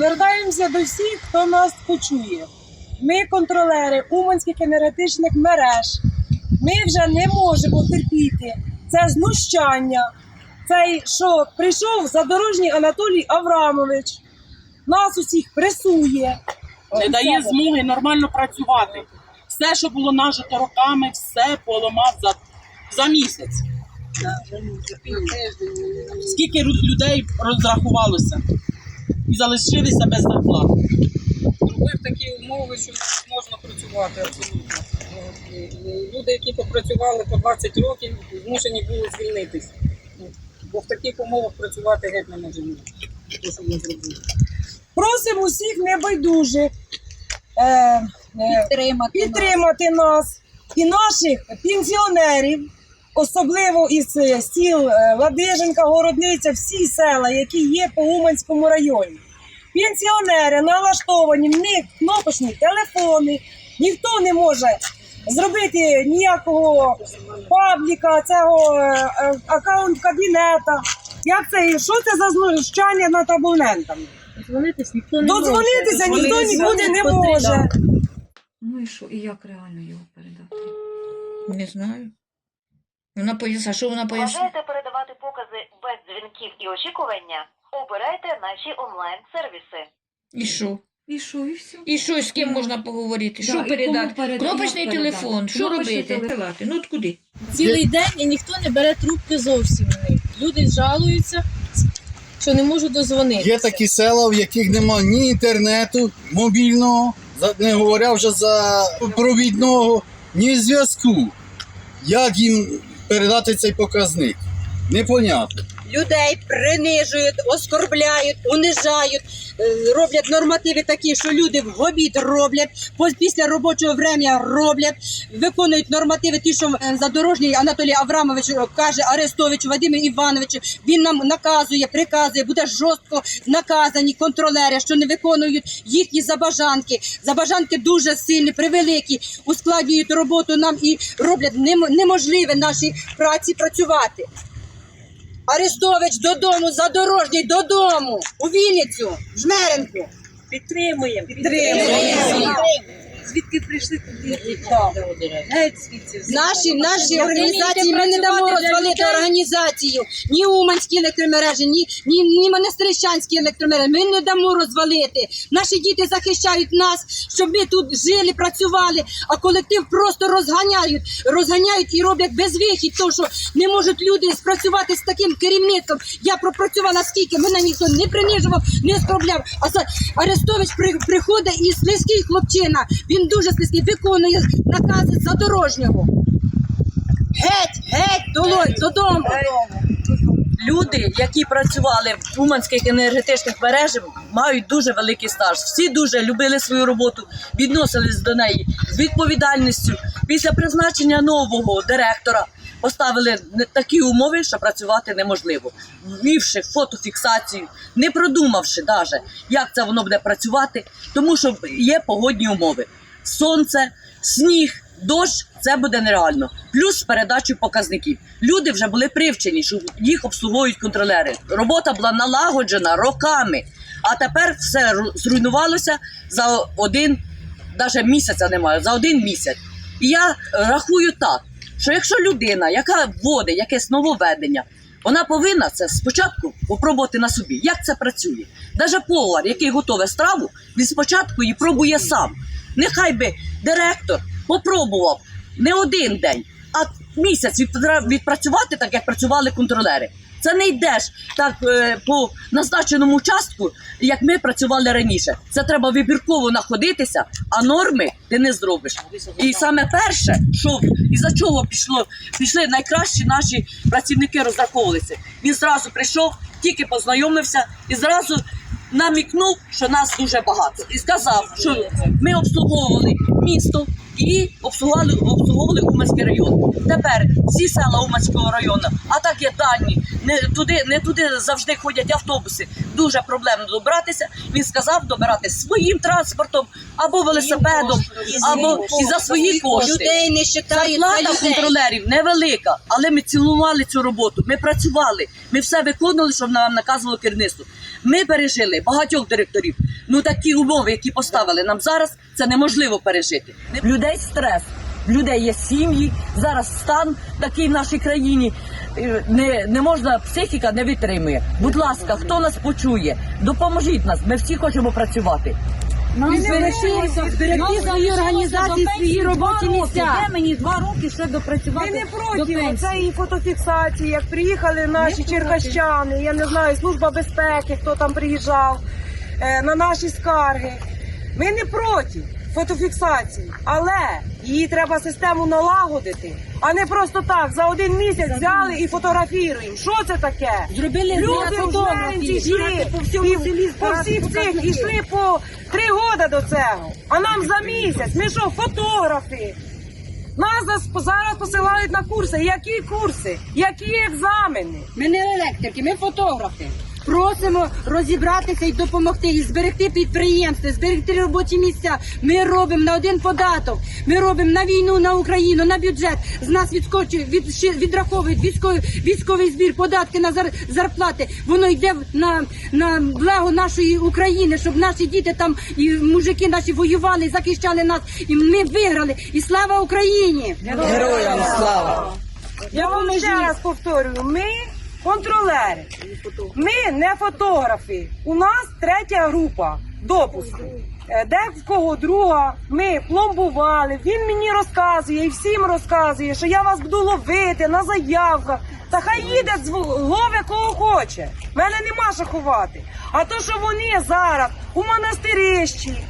Звертаємося до всіх, хто нас почує. Ми контролери Уманських енергетичних мереж. Ми вже не можемо терпіти це знущання. Цей що прийшов задорожній Анатолій Аврамович, нас усіх пресує. не дає змоги нормально працювати. Все, що було нажито роками, все поламав за, за місяць. Скільки людей розрахувалося і залишилися без зарплати. зробив такі умови, що можна працювати абсолютно. Люди, які попрацювали по 20 років, змушені були звільнитися. Бо в таких умовах працювати геть не можемо. Те, що ми зробили. Просимо усіх небайдужих е, е, підтримати. підтримати нас і наших пенсіонерів, особливо із е, сіл е, Ладиженка, Городниця, всі села, які є по Уманському районі. Пенсіонери налаштовані, в них кнопочні телефони, ніхто не може зробити ніякого пабліка, цього е, аккаунт кабінета. Як це? Що це за знущання над абонентами? Дозвонитись ніхто не Дозвонитися може. ніхто нікуди не може. Ну і що, і як реально його передати? Не знаю. Вона поясна, що вона пояснила? Бажаєте передавати покази без дзвінків і очікування? Обирайте наші онлайн-сервіси. І що? І що, і все. І що, з ким можна поговорити? Що кому передати? передати? Кнопочний телефон, що робити? телефон. Ну от куди? Цілий день і ніхто не бере трубки зовсім. Люди жалуються, що не можуть дозвонитися. Є такі села, в яких немає ні інтернету мобільного, за- не говоря вже за провідного, ні зв'язку. Як їм передати цей показник? Непонятно. Людей принижують, оскорбляють, унижають, е, роблять нормативи такі, що люди в обід роблять, після робочого времени роблять, виконують нормативи, ті, що е, задорожній Анатолій Аврамович е, каже Арестовичу Вадиму Івановичу. Він нам наказує, приказує, буде жорстко наказані контролери, що не виконують їхні забажанки. Забажанки дуже сильні, превеликі, ускладнюють роботу нам і роблять нем- неможливе нашій праці працювати. Арестович додому, задорожній додому, у Вінницю, в Жмеренку. Підтримуємо. Звідки прийшли туди? Геть Наші, наші організації, ми не дамо розвалити організацію. Ні Уманські електромережі, ні, ні, ні Монастирищанські електромережі. Ми не дамо розвалити. Наші діти захищають нас, щоб ми тут жили, працювали, а колектив просто розганяють, розганяють і роблять безвихідь, тому що не можуть люди спрацювати з таким керівництвом. Я пропрацювала скільки, мене ніхто не принижував, не оскорбляв. А за- Арестович при, приходить і слизький хлопчина. Він дуже слизький, виконує накази задорожнього. Геть, геть, долой, додому. Люди, які працювали в Уманських енергетичних мережах, мають дуже великий стаж. Всі дуже любили свою роботу, відносились до неї з відповідальністю. Після призначення нового директора поставили такі умови, що працювати неможливо, ввівши фотофіксацію, не продумавши навіть, як це воно буде працювати, тому що є погодні умови: сонце, сніг. Дощ це буде нереально. Плюс з передачою показників. Люди вже були привчені, що їх обслуговують контролери. Робота була налагоджена роками. А тепер все зруйнувалося за один, навіть місяця немає, за один місяць. І я рахую так, що якщо людина, яка вводить якесь нововведення, вона повинна це спочатку попробувати на собі, як це працює. Навіть повар, який готове страву, він спочатку її пробує сам. Нехай би директор попробував не один день, а місяць відпра- відпрацювати так, як працювали контролери. Це не йдеш так е, по назначеному участку, як ми працювали раніше. Це треба вибірково находитися, а норми ти не зробиш. І саме перше, що і за чого пішло, пішли найкращі наші працівники розраховувалися. Він зразу прийшов, тільки познайомився і зразу намікнув, що нас дуже багато, і сказав, що ми обслуговували місто і обслуговували, обслуговували Уманський район. Тепер всі села Уманського району, а так є дальні, не туди, не туди завжди ходять автобуси. Дуже проблемно добратися. Він сказав добирати своїм транспортом або велосипедом, або і за свої кошти. Людей не Зарплата контролерів невелика, але ми цілували цю роботу. Ми працювали. Ми все виконували, що нам наказувало керівництво. Ми пережили багатьох директорів. Ну такі умови, які поставили нам зараз, це неможливо пережити. Людей стрес, людей є сім'ї. Зараз стан такий в нашій країні. е, Не, не можна, психіка не витримує. Будь ласка, хто нас почує, допоможіть нас. Ми всі хочемо працювати. І зберегти, зберегти свої організації, свої робочі місця. Де мені два роки ще допрацювати Ми не до проти пенсії? цієї фотофіксації, як приїхали наші черкащани, я не знаю, служба безпеки, хто там приїжджав е, на наші скарги. Ми не проти фотофіксації, але її треба систему налагодити, а не просто так за один місяць взяли і фотографіруємо. Що це таке? Зробили Люди для вже йшли по всьому селі, по всіх цих йшли по три роки до цього. А нам за місяць. Ми що, фотографи? Нас зараз посилають на курси. Які курси? Які екзамени? Ми не електрики, ми фотографи. Просимо розібратися і допомогти, і зберегти підприємства, зберегти робочі місця. Ми робимо на один податок. Ми робимо на війну, на Україну, на бюджет. З нас відскочують, від, відраховують військовий, військовий збір, податки на зар, зарплати. Воно йде на, на благо нашої України, щоб наші діти там і мужики наші воювали, захищали нас. І ми виграли. І слава Україні! Героям слава! Я вам ще раз повторюю, ми контролери. Ми не фотографи. У нас третя група допуску. Е, Де в кого друга, ми пломбували. Він мені розказує і всім розказує, що я вас буду ловити на заявках. Та хай їде лове кого хоче. Мене нема що ховати. А то, що вони зараз у монастирищі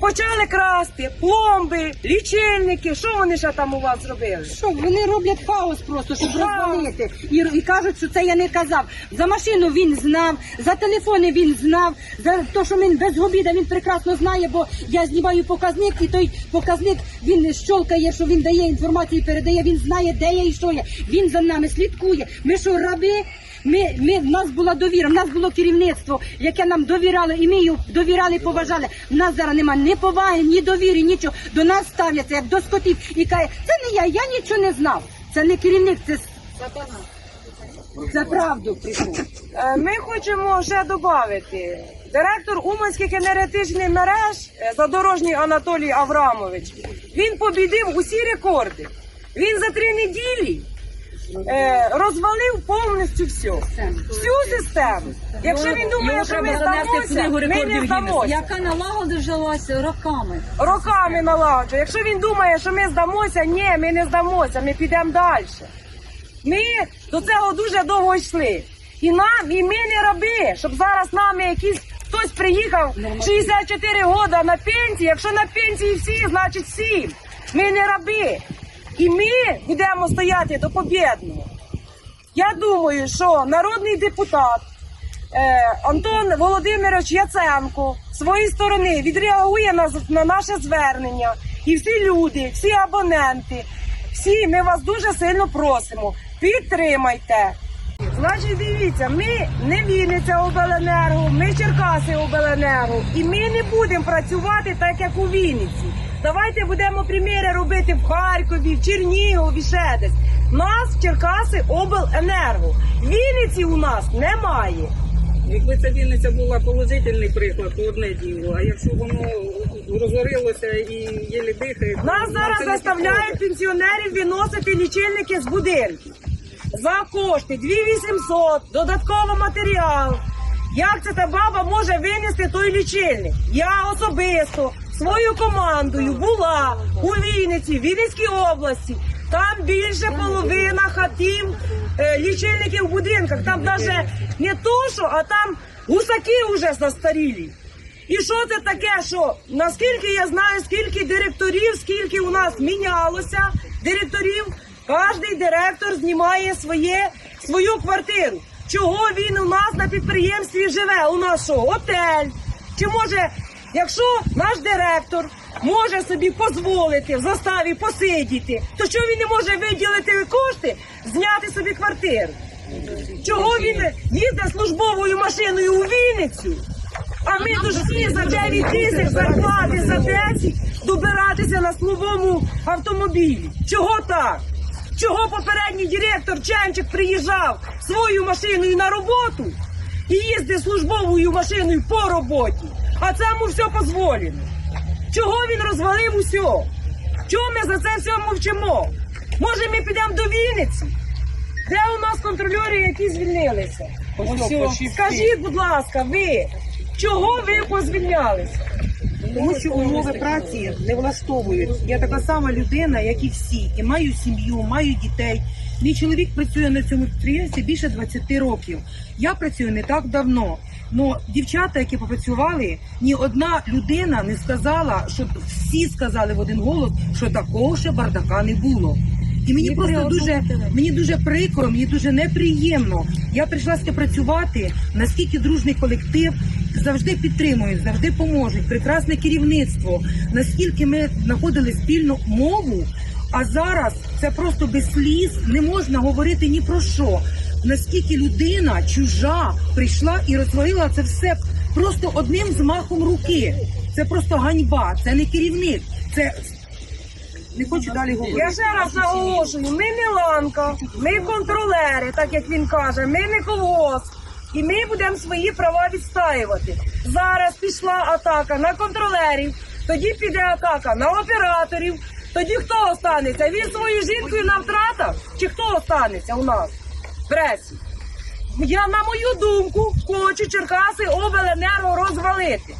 почали красти пломби, лічильники. Що вони ще там у вас зробили? Що вони роблять хаос просто, щоб розвалити. І, і кажуть, що це я не казав. За машину він знав, за телефони він знав, за те, що він без обіда він прекрасно знає, бо я знімаю показник, і той показник він щолкає, що він дає інформацію, передає. Він знає, де я і що я. Він за нами слідкує. Ми що раби? Ми, ми, в нас була довіра, в нас було керівництво, яке нам довіряло, і ми його довіряли, поважали. В нас зараз немає ні поваги, ні довіри, нічого. До нас ставляться як до скотів і каже, це не я, я нічого не знав. Це не керівник, це сатана. Це правду прийшов. Е, Ми хочемо ще додати. Директор Уманських енергетичних мереж е, задорожній Анатолій Аврамович. Він побідив усі рекорди. Він за три неділі е, розвалив повністю все. Всю систему. Якщо він думає, що ми здамося, ми не здамося. Яка налагоджувалася роками. Роками налагоджує. Якщо він думає, що ми здамося, ні, ми не здамося, ми підемо далі. Ми до цього дуже довго йшли. І нам, і ми не раби, щоб зараз нами якийсь хтось приїхав 64 роки на пенсії. Якщо на пенсії всі, значить всі. Ми не раби. І ми будемо стояти до побєдного. Я думаю, що народний депутат е, Антон Володимирович Яценко своєї сторони відреагує на, на наше звернення. І всі люди, всі абоненти, всі ми вас дуже сильно просимо. Підтримайте. Значить, дивіться, ми не Вінниця обленерго, ми Черкаси обленерго, і ми не будемо працювати так, як у Вінниці. Давайте будемо приміри робити в Харкові, в Чернігові, ще десь. Нас в Черкаси обленерго. Вінниці у нас немає. Якби ця Вінниця була положительний приклад, то одне діло. А якщо воно розорилося і єлі дихає, Нас зараз заставляють пенсіонерів виносити лічильники з будинків. За кошти 2800, додатково матеріал. Як це та баба може винести той лічильник? Я особисто своєю командою була у Вінниці, Вінницькій області. Там більше половина хатів е, лічильників в будинках. Там навіть не то, що, а там гусаки вже застарілі. І що це таке? Що наскільки я знаю, скільки директорів, скільки у нас мінялося директорів, кожний директор знімає своє, свою квартиру. Чого він у нас на підприємстві живе? У нас що, готель? Чи може, якщо наш директор може собі дозволити в заставі посидіти, то що він не може виділити кошти, зняти собі квартиру? Чого він їздить службовою машиною у Вінницю? А ми всі за 9 тисяч зарплати за 10 добиратися на службовому автомобілі. Чого так? Чого попередній директор Ченчик приїжджав своєю машиною на роботу і їздить службовою машиною по роботі. А це йому все дозволено. Чого він розвалив усе? Чого ми за це все мовчимо? Може, ми підемо до Вінниці? Де у нас контрольори, які звільнилися? Скажіть, будь ласка, ви чого ви позвільнялися? Тому що умови праці не влаштовують. Я така сама людина, як і всі, і маю сім'ю, маю дітей. Мій чоловік працює на цьому підприємстві більше 20 років. Я працюю не так давно. Ну, дівчата, які попрацювали, ні одна людина не сказала, що всі сказали в один голос, що такого ще бардака не було. І мені просто дуже мені дуже прикро, мені дуже неприємно. Я прийшла працювати. Наскільки дружний колектив завжди підтримують, завжди поможуть. Прекрасне керівництво. Наскільки ми знаходили спільну мову, а зараз це просто без сліз не можна говорити ні про що. Наскільки людина чужа прийшла і розвалила це все просто одним змахом руки. Це просто ганьба, це не керівник, це не хочу далі говорити. Я ще раз наголошую, ми не ланка, ми контролери, так як він каже, ми не колгосп. І ми будемо свої права відстаювати. Зараз пішла атака на контролерів, тоді піде атака на операторів. Тоді хто останеться? Він свою жінкою нам втратив? Чи хто останеться у нас в пресі? Я на мою думку хочу Черкаси обленерго розвалити.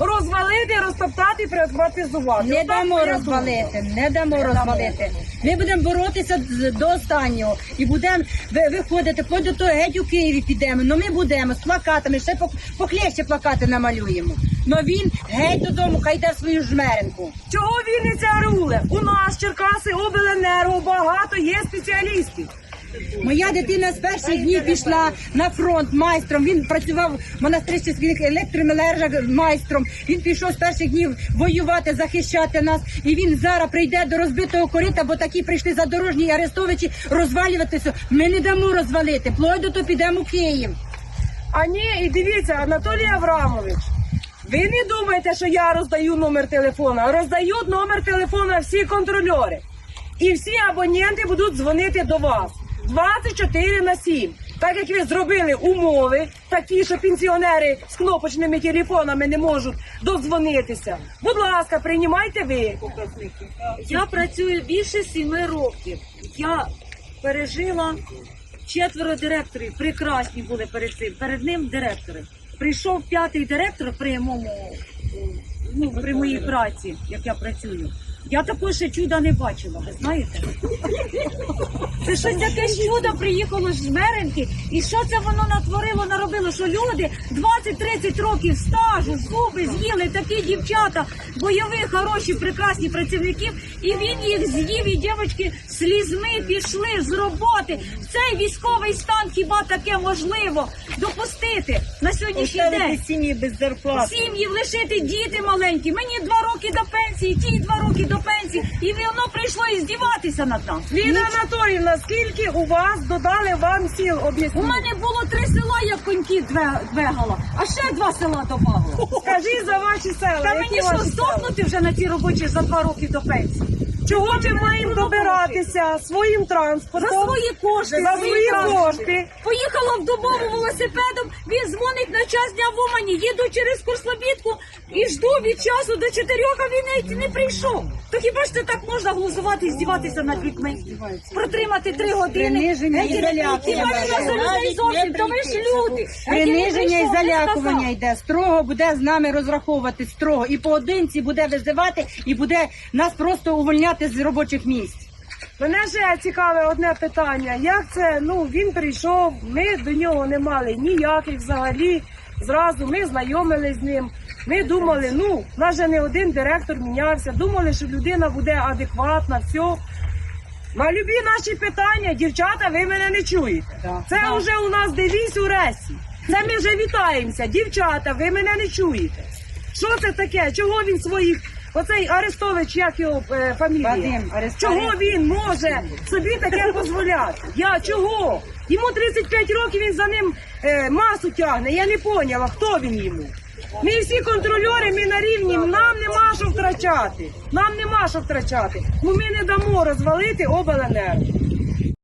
Розвалити, розтоптати, приватизувати. Не Отак дамо розвалити, не дамо розвалити. Ми будемо боротися з- до останнього і будемо ви- виходити, вплоть до того геть у Києві підемо. Ну ми будемо з плакатами, ще по- похлеще плакати намалюємо. Ну він геть додому, хай йде в свою жмеренку. Чого Вінниця руле? У нас Черкаси обленерго багато є спеціалістів. Моя дитина з перших днів пішла на фронт майстром. Він працював в монастирських електромележах майстром. Він пішов з перших днів воювати, захищати нас. І він зараз прийде до розбитого корита, бо такі прийшли задорожні і арестовичі розвалюватися. Ми не дамо розвалити. Плойду, то підемо Київ. А ні, і дивіться, Анатолій Аврамович. Ви не думаєте, що я роздаю номер телефона. Роздають номер телефона всі контрольори. І всі абоненти будуть дзвонити до вас 24 на 7. Так як ви зробили умови, такі, що пенсіонери з кнопочними телефонами не можуть додзвонитися. Будь ласка, приймайте ви. Я працюю більше сіми років. Я пережила четверо директорів. Прекрасні були перед цим. Перед ним директори. Прийшов п'ятий директор в прямому е, ну, при моїй праці, як я працюю. Я такого ще чуда не бачила, ви знаєте? Це щось таке чудо приїхало з Меренки, і що це воно натворило, наробило, що люди 20-30 років стажу, зуби з'їли, такі дівчата, бойові, хороші, прекрасні працівників, і він їх з'їв, і дівчатки слізьми пішли з роботи. В цей військовий стан хіба таке можливо допустити на сьогоднішній день? сім'ї без зарплати. Сім'ї лишити діти маленькі. Мені два роки до пенсії, ті два роки до пенсії, і воно прийшло і здіватися над нас. Ліна Анатоліївна, скільки у вас додали вам сіл У мене було три села, як коньки двигала, а ще два села добавила. Скажіть за ваші села. Та які мені що ваші села? здохнути вже на ці робочі за два роки до пенсії? Чого ми маємо добиратися своїм За транспортом? свої кошти, За свої кошти. Поїхала в Дубову велосипедом, він дзвонить на час дня в Умані, їду через Курслобідку і жду від часу до чотирьох, а він навіть не прийшов. То хіба ж це так можна глузувати і здіватися над людьми? Протримати три години. Приниження і залякування. За зовсім, то ви ж люди. Приниження і залякування йде. Строго буде з нами розраховувати строго. І поодинці буде визивати, і буде нас просто увольняти з робочих місць. Мене ще цікаве одне питання. Як це? Ну він прийшов, ми до нього не мали ніяких взагалі. Зразу ми знайомились з ним. Ми думали, ну, в нас же не один директор мінявся. Думали, що людина буде адекватна, все. На любі наші питання, дівчата, ви мене не чуєте. Це вже у нас девіз у ресі. Це ми вже вітаємося. Дівчата, ви мене не чуєте. Що це таке? Чого він своїх. Оцей Арестович, як його е, фамілія? Вадим Арестович. Чого він може собі таке дозволяти? Я чого? Йому 35 років, він за ним е, масу тягне. Я не поняла, хто він йому. Ми всі контрольори, ми на рівні, нам нема що втрачати. Нам нема що втрачати. Ну ми не дамо розвалити обленерго.